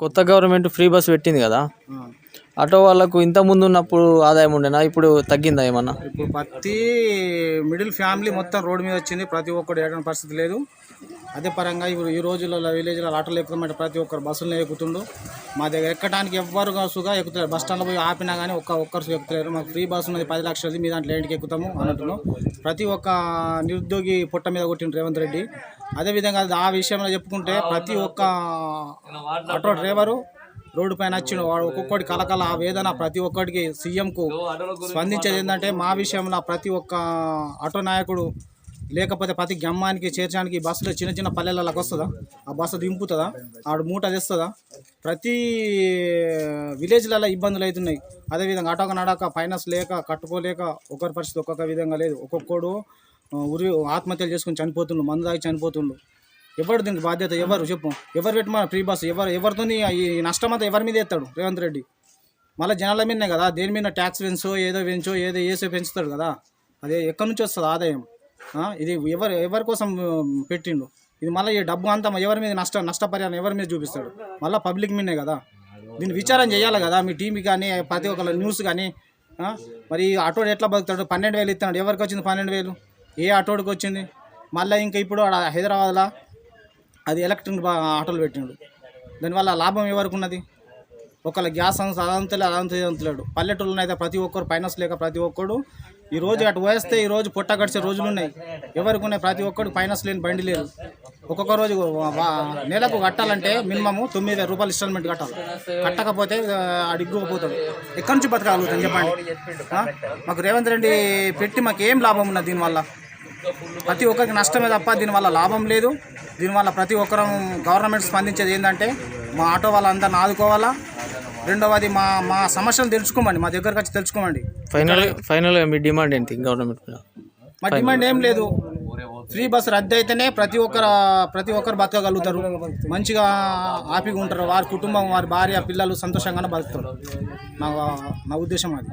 కొత్త government free bus పెట్టింది కదా. ఆటో వాళ్ళకు ఇంత ముందు ఉన్నప్పుడు ఆదాయం ఉండేనా? ఇప్పుడు తగ్గిందా ఏమన్నా? ఇప్పుడు ప్రతి మిడిల్ ఫ్యామిలీ మొత్తం రోడ్డు మీద వచ్చింది. ప్రతి ఒక్కరు ఏడని పరిస్థితి లేదు. అదే పరంగా ఇప్పుడు ఈ రోజులలో విలేజ్లో ఆటోలు ఎక్కుతామంటే ప్రతి ఒక్కరు బస్సులు ఎక్కుతుండు మా దగ్గర ఎక్కడానికి ఎవ్వరు కాసుగా ఎక్కుతారు బస్ స్టాండ్లో పోయి ఆపినా కానీ ఒక్క ఒక్కరు ఎక్కుతలేరు. మాకు ఫ్రీ బస్ ఉన్నది పది లక్షలది మీ దాంట్లో ఏంటికి ఎక్కుతాము అన్నట్టున్నాం. ప్రతి ఒక్క నిరుద్యోగి పొట్ట మీద కొట్టిండు రేవంత్ రెడ్డి. అదేవిధంగా ఆ విషయంలో చెప్పుకుంటే ప్రతి ఒక్క ఆటో డ్రైవరు రోడ్డు పైన వచ్చిన వాడు ఒక్కొక్కటి కలకల ఆ వేదన ప్రతి ఒక్కడికి సీఎంకు స్పందించేది ఏంటంటే మా విషయంలో ప్రతి ఒక్క ఆటో నాయకుడు లేకపోతే ప్రతి గమ్మానికి చేర్చడానికి బస్సులో చిన్న చిన్న పల్లెలకు వస్తుందా? ఆ బస్సు దింపుతుందా? ఆడు మూట తెస్తుందా? ప్రతి విలేజ్లలో ఇబ్బందులు అవుతున్నాయి. అదేవిధంగా ఆటోక నడక ఫైనాన్స్ లేక కట్టుకోలేక ఒకరి పరిస్థితి ఒక్కొక్క విధంగా లేదు. ఒక్కొక్కడు ఉరి ఆత్మహత్యలు చేసుకుని చనిపోతుండు మందు తాగి చనిపోతుండు. ఎవరు దీనికి బాధ్యత? ఎవరు? చెప్పు. ఎవరు పెట్టమా ఫ్రీ బస్సు? ఎవరు ఎవరితో ఈ నష్టం అంతా ఎవరి మీద ఎత్తాడు రేవంత్ రెడ్డి? మళ్ళీ జనాల మీదనే కదా. దేని మీద ట్యాక్స్ పెంచో ఏదో పెంచో ఏదో వేసో పెంచుతాడు కదా. అదే ఎక్కడి నుంచి వస్తుంది ఆదాయం? ఇది ఎవరు ఎవరి కోసం పెట్టిండు ఇది మళ్ళీ ఈ డబ్బు అంతా ఎవరి మీద నష్ట నష్టపరిహారం ఎవరి మీద చూపిస్తాడు? మళ్ళీ పబ్లిక్ మీనే కదా? దీన్ని విచారం చేయాలి కదా మీ టీవీ కానీ ప్రతి ఒక్కళ్ళ న్యూస్ కానీ మరి ఈ ఆటోడు ఎట్లా బతుకుతాడు? పన్నెండు వేలు ఇస్తున్నాడు ఎవరికి వచ్చింది పన్నెండు వేలు? ఏ ఆటోడికి వచ్చింది? మళ్ళీ ఇంకా ఇప్పుడు ఆడ హైదరాబాద్లో అది ఎలక్ట్రిక్ ఆటోలు పెట్టిండు. దానివల్ల లాభం ఎవరికి ఉన్నది? ఒకళ్ళ గ్యాస్ అంత అదంతలే అదంతా అంతలేడు. పల్లెటూళ్ళలో అయితే ప్రతి ఒక్కరు ఫైనాన్స్ లేక ప్రతి ఒక్కడు ఈ రోజు అటు వేస్తే ఈ రోజు పొట్ట గడిచే రోజులు ఉన్నాయి. ఎవరికి ఉన్నాయి? ప్రతి ఒక్కడు ఫైనాన్స్ లేని బండి లేదు. ఒక్కొక్క రోజు నెలకు కట్టాలంటే మినిమము తొమ్మిది వేల రూపాయలు ఇన్స్టాల్మెంట్ కట్టాలి. కట్టకపోతే ఆ, అడిగిపోతాడు ఎక్కడి నుంచి బతకగలుగుతాం చెప్పండి? మాకు రేవంత్ రెడ్డి పెట్టి మాకు ఏం లాభం ఉన్నది దీనివల్ల? ప్రతి ఒక్కరికి నష్టమే తప్ప దీనివల్ల లాభం లేదు. దీనివల్ల ప్రతి ఒక్కరం గవర్నమెంట్ స్పందించేది ఏంటంటే మా ఆటో వాళ్ళందరిని ఆదుకోవాలా? రెండవది మా మా సమస్యలు తెలుసుకోమండి మా దగ్గరకు వచ్చి తెలుసుకోమండి. ఫైనల్ ఫైనల్గా మీ డిమాండ్ ఏంటి గవర్నమెంట్ మా డిమాండ్ ఏం లేదు. ఫ్రీ బస్ రద్దు అయితేనే ప్రతి ఒక్కరు ప్రతి ఒక్కరు బతకగలుగుతారు. మంచిగా హ్యాపీగా ఉంటారు. వారి కుటుంబం వారి భార్య పిల్లలు సంతోషంగానే బతుకుతారు. నా నా ఉద్దేశం అది.